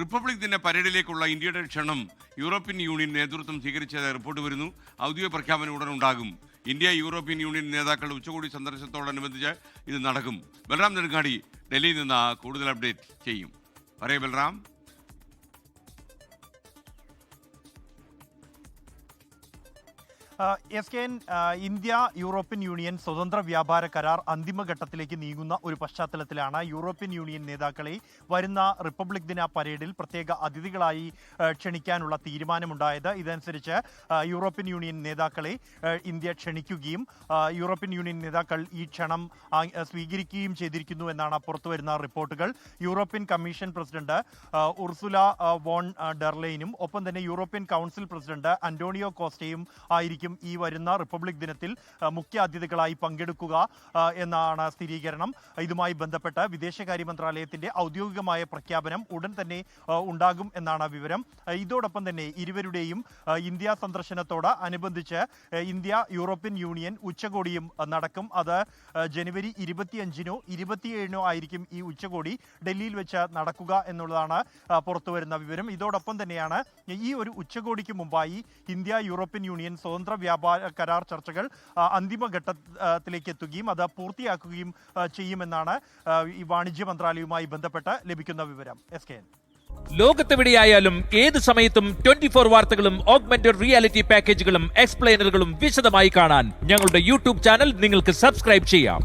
Republic ദിന പരേഡിലേക്കുള്ള ഇന്ത്യയുടെ ക്ഷണം യൂറോപ്യൻ യൂണിയൻ നേതൃത്വം സ്വീകരിച്ചതായി റിപ്പോർട്ട് വരുന്നു. ഔദ്യോഗിക പ്രഖ്യാപനം ഉടൻ ഉണ്ടാകും. ഇന്ത്യ യൂറോപ്യൻ യൂണിയൻ നേതാക്കളുടെ ഉച്ചകോടി സന്ദർശനത്തോടനുബന്ധിച്ച് ഇത് നടക്കും. ബൽറാം നെടുങ്ങാടി ഡൽഹിയിൽ നിന്ന് കൂടുതൽ അപ്ഡേറ്റ് ചെയ്യും. പറയൂ Balram. S K N India European Union സ്വതന്ത്ര വ്യാപാര കരാർ അന്തിമഘട്ടത്തിലേക്ക് നീങ്ങുന്ന ഒരു പശ്ചാത്തലത്തിലാണ് യൂറോപ്യൻ യൂണിയൻ നേതാക്കളെ വരുന്ന റിപ്പബ്ലിക് ദിന പരേഡിൽ പ്രത്യേക അതിഥികളായി ക്ഷണിക്കാനുള്ള തീരുമാനമുണ്ടായത്. ഇതനുസരിച്ച് യൂറോപ്യൻ യൂണിയൻ നേതാക്കളെ ഇന്ത്യ ക്ഷണിക്കുകയും യൂറോപ്യൻ യൂണിയൻ നേതാക്കൾ ഈ ക്ഷണം സ്വീകരിക്കുകയും ചെയ്തിരിക്കുന്നു എന്നാണ് പുറത്തുവരുന്ന റിപ്പോർട്ടുകൾ. European Commission president Ursula von ഡെർലൈനും ഒപ്പം തന്നെ യൂറോപ്യൻ കൗൺസിൽ പ്രസിഡന്റ് അന്റോണിയോ കോസ്റ്റയും ആയിരിക്കും ഈ വരുന്ന റിപ്പബ്ലിക് ദിനത്തിൽ മുഖ്യ അതിഥികളായി പങ്കെടുക്കുക എന്നാണ് സ്ഥിരീകരണം. ഇതുമായി ബന്ധപ്പെട്ട് വിദേശകാര്യ മന്ത്രാലയത്തിന്റെ ഔദ്യോഗികമായ പ്രഖ്യാപനം ഉടൻ തന്നെ ഉണ്ടാകും എന്നാണ് വിവരം. ഇതോടൊപ്പം തന്നെ ഇരുവരുടെയും ഇന്ത്യ സന്ദർശനത്തോട് അനുബന്ധിച്ച് ഇന്ത്യ യൂറോപ്യൻ യൂണിയൻ ഉച്ചകോടിയും നടക്കും. അത് ജനുവരി ഇരുപത്തിയഞ്ചിനോ ഇരുപത്തിയേഴിനോ ആയിരിക്കും ഈ ഉച്ചകോടി ഡൽഹിയിൽ വെച്ച് നടക്കുക എന്നുള്ളതാണ് പുറത്തുവരുന്ന വിവരം. ഇതോടൊപ്പം തന്നെയാണ് ഈ ഒരു ഉച്ചകോടിക്ക് മുമ്പായി ഇന്ത്യ യൂറോപ്യൻ യൂണിയൻ സ്വതന്ത്ര വ്യാപാര കരാർ ചർച്ചകൾ അന്തിമഘട്ടത്തിലേക്ക് എത്തുകയും അത് പൂർത്തിയാക്കുകയും ചെയ്യുമെന്നാണ് ഈ വാണിജ്യ മന്ത്രാലയവുമായി ബന്ധപ്പെട്ട് ലഭിക്കുന്ന വിവരം. എസ് കെ എൻ ലോകത്തെവിടെയായാലും ഏത് സമയത്തും ട്വന്റി ഫോർ വാർത്തകളും ഓഗ്മെന്റഡ് റിയാലിറ്റി പാക്കേജുകളും എക്സ്പ്ലെയിനറുകളും വിശദമായി കാണാൻ ഞങ്ങളുടെ യൂട്യൂബ് ചാനൽ നിങ്ങൾക്ക് സബ്സ്ക്രൈബ് ചെയ്യാം.